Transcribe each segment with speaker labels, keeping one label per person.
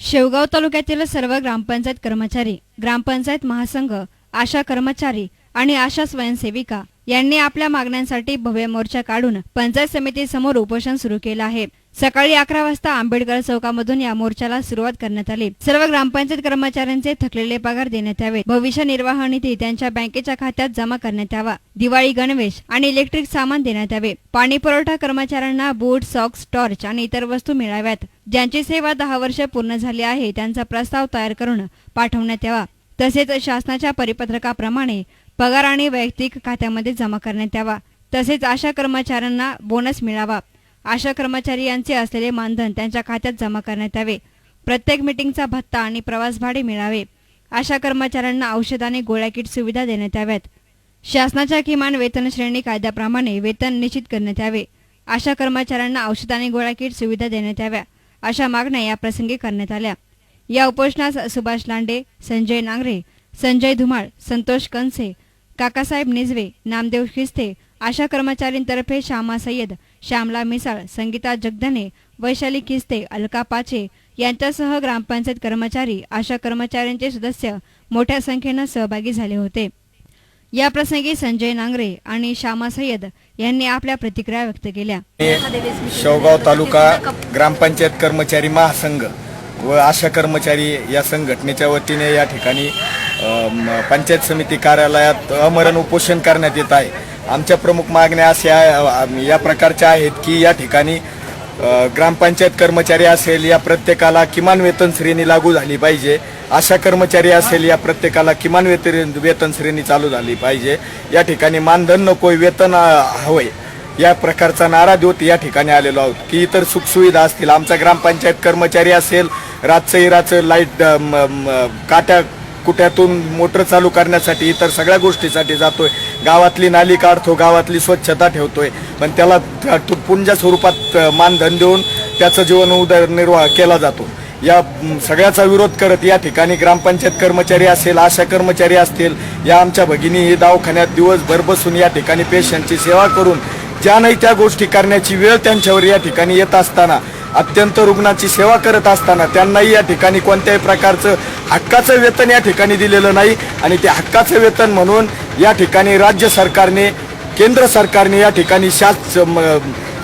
Speaker 1: शेवगाव तालुक्यातील सर्व ग्रामपंचायत कर्मचारी ग्रामपंचायत महासंघ आशा कर्मचारी आणि आशा स्वयंसेविका यांनी आपल्या मागण्यांसाठी भव्य मोर्चा काढून पंचायत समितीसमोर उपोषण सुरू केलं आहे. सकाळी अकरा वाजता आंबेडकर चौकामधून या मोर्चाला सुरुवात करण्यात आली. सर्व ग्रामपंचायत कर्मचाऱ्यांचे थकलेले पगार देण्यात यावे. भविष्य निर्वाह निधी त्यांच्या बँकेच्या खात्यात जमा करण्यात यावा. दिवाळी गणवेश आणि इलेक्ट्रिक सामान देण्यात यावे. पाणी पुरवठा कर्मचाऱ्यांना बूट सॉक्स टॉर्च आणि इतर वस्तू मिळाव्यात. ज्यांची सेवा दहा वर्ष पूर्ण झाली आहे त्यांचा प्रस्ताव तयार करून पाठवण्यात यावा. तसेच शासनाच्या परिपत्रकाप्रमाणे पगार आणि वैयक्तिक खात्यामध्ये जमा करण्यात यावा. तसेच आशा कर्मचाऱ्यांना बोनस मिळावा. आशा कर्मचारी यांचे असलेले मानधन त्यांच्या खात्यात जमा करण्यात यावे. प्रत्येक मिटिंगचा भत्ता आणि प्रवास भाडे मिळावे. आशा कर्मचाऱ्यांना औषध आणि गोळ्या किट सुविधा देण्यात याव्यात. शासनाच्या किमान वेतन श्रेणी कायद्याप्रमाणे वेतन निश्चित करण्यात यावे. आशा कर्मचाऱ्यांना औषध आणि गोळ्या किट सुविधा देण्यात याव्या अशा मागण्या या प्रसंगी करण्यात आल्या. या उपोषणास सुभाष लांडे संजय नांगरे संजय धुमाळ संतोष कंसे काकासाहेब निजवे नामदेव खिस्ते आशा कर्मचारींतर्फे श्यामा सय्यद श्यामला मिसाळ संगीता जगदने वैशाली खिस्ते अलका पाचे यांच्यासह ग्रामपंचायत कर्मचारी आशा कर्मचाऱ्यांचे सदस्य मोठ्या संख्येनं सहभागी झाले होते. या प्रसंगी संजय नांगरे आणि श्यामा सय्यद यांनी आपल्या प्रतिक्रिया व्यक्त केल्या.
Speaker 2: शेवगाव तालुका ग्रामपंचायत कर्मचारी महासंघ व आशा कर्मचारी या संघटनेच्या वतीने या ठिकाणी पंचायत समिती कार्यालयात अमरण उपोषण करण्यात येत आहे. आमच्या प्रमुख मागण्या अशा या प्रकारच्या आहेत की या ठिकाणी ग्रामपंचायत कर्मचारी असेल या प्रत्येकाला किमान वेतन श्रेणी लागू झाली पाहिजे. आशा कर्मचारी असेल या प्रत्येकाला किमान वेतन वेतन श्रेणी चालू झाली पाहिजे. या ठिकाणी मानधन नकोय वेतन हवंय. या प्रकारचा नारा देऊत या ठिकाणी आलेलो आहोत की इतर सुखसुविधा असतील आमचा ग्रामपंचायत कर्मचारी असेल रातचं इराचं लाइट काट्या कुट्यातून मोटर चालू करण्यासाठी इतर सगळ्या गोष्टीसाठी जातोय. गावातली नाली काढतो गावातली स्वच्छता ठेवतोय. पण त्याला त्या- पुंजा स्वरूपात मानधन देऊन त्याचं जीवन उदरनिर्वाह केला जातो. या सगळ्याचा विरोध करत या ठिकाणी ग्रामपंचायत कर्मचारी असेल आशा कर्मचारी असतील या आमच्या भगिनी ही दवाखान्यात दिवसभर बसून या ठिकाणी पेशंटची सेवा करून ज्या नाही त्या गोष्टी करण्याची वेळ त्यांच्यावर या ठिकाणी येत असताना अत्यंत रुग्णाची सेवा करत असताना त्यांनाही या ठिकाणी कोणत्याही प्रकारचं हक्काचं वेतन या ठिकाणी दिलेलं नाही. आणि ते हक्काचं वेतन म्हणून या ठिकाणी राज्य सरकारने केंद्र सरकारने या ठिकाणी शास म-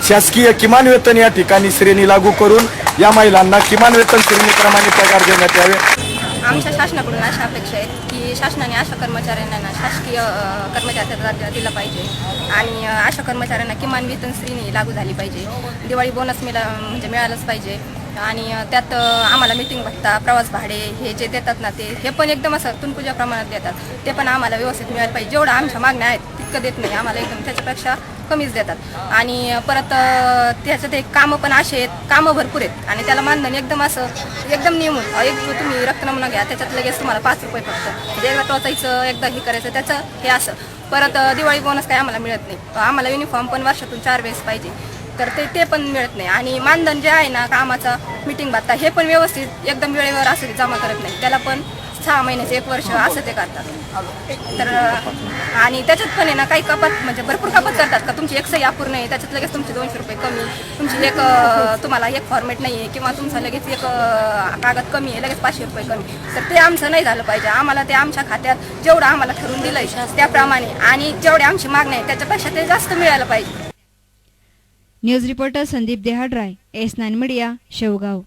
Speaker 2: शासकीय किमान वेतन या ठिकाणी श्रेणी लागू करून या महिलांना किमान वेतन श्रेणीप्रमाणे पगार देण्यात यावे.
Speaker 3: आमच्या शासनाकडून अशा अपेक्षा आहेत की शासनाने अशा कर्मचाऱ्यांना शासकीय कर्मचाऱ्याचा दर्जा दिला पाहिजे. आणि अशा कर्मचाऱ्यांना किमान वेतन श्रेणी लागू झाली पाहिजे. दिवाळी बोनस मिळा म्हणजे मिळालंच पाहिजे. आणि त्यात आम्हाला मिटिंग भत्ता प्रवास भाडे हे जे देतात ना ते हे पण एकदम असं तुनपुजा प्रमाणात देतात. ते पण आम्हाला व्यवस्थित मिळायला पाहिजे. जेवढं आमच्या मागण्या आहेत तितकं देत नाही. आम्हाला एकदम त्याच्यापेक्षा कमीच देतात. आणि परत त्याचं ते कामं पण असे आहेत कामं भरपूर आहेत. आणि त्याला मानधन एकदम असं एकदम नियमून एक तुम्ही रक्तनमुना घ्या त्याच्यात लगेच तुम्हाला पाच रुपये फक्त म्हणजे एकदा टोचायचं एकदा हे करायचं त्याचं हे असं. परत दिवाळी बोनस काही आम्हाला मिळत नाही. आम्हाला युनिफॉर्म पण वर्षातून चार वेळेस पाहिजे. तर ते ते पण मिळत नाही. आणि मानधन जे आहे ना कामाचा मिटिंग भत्ता हे पण व्यवस्थित एकदम वेळेवर असं जमा करत नाही. त्याला पण सहा महिन्याचे एक वर्ष असं ते करतात. तर आणि त्याच्यात पण आहे ना काही कपात म्हणजे भरपूर कपात करतात का? तुमची एक सही अपूर्ण आहे त्याच्यात लगेच तुमचे दोनशे रुपये कमी तुमची एक तुम्हाला एक फॉर्मेट नाही आहे किंवा तुमचा लगेच एक कागद कमी आहे लगेच पाचशे रुपये कमी तर ते आमचं नाही झालं पाहिजे. आम्हाला ते आमच्या खात्यात जेवढं आम्हाला ठरवून दिलंय त्याप्रमाणे. आणि जेवढे आमची मागणी आहे त्याच्यापेक्षा ते जास्त मिळायला पाहिजे.
Speaker 1: News reporter Sandeep Dehadray S nine media Shevgaon.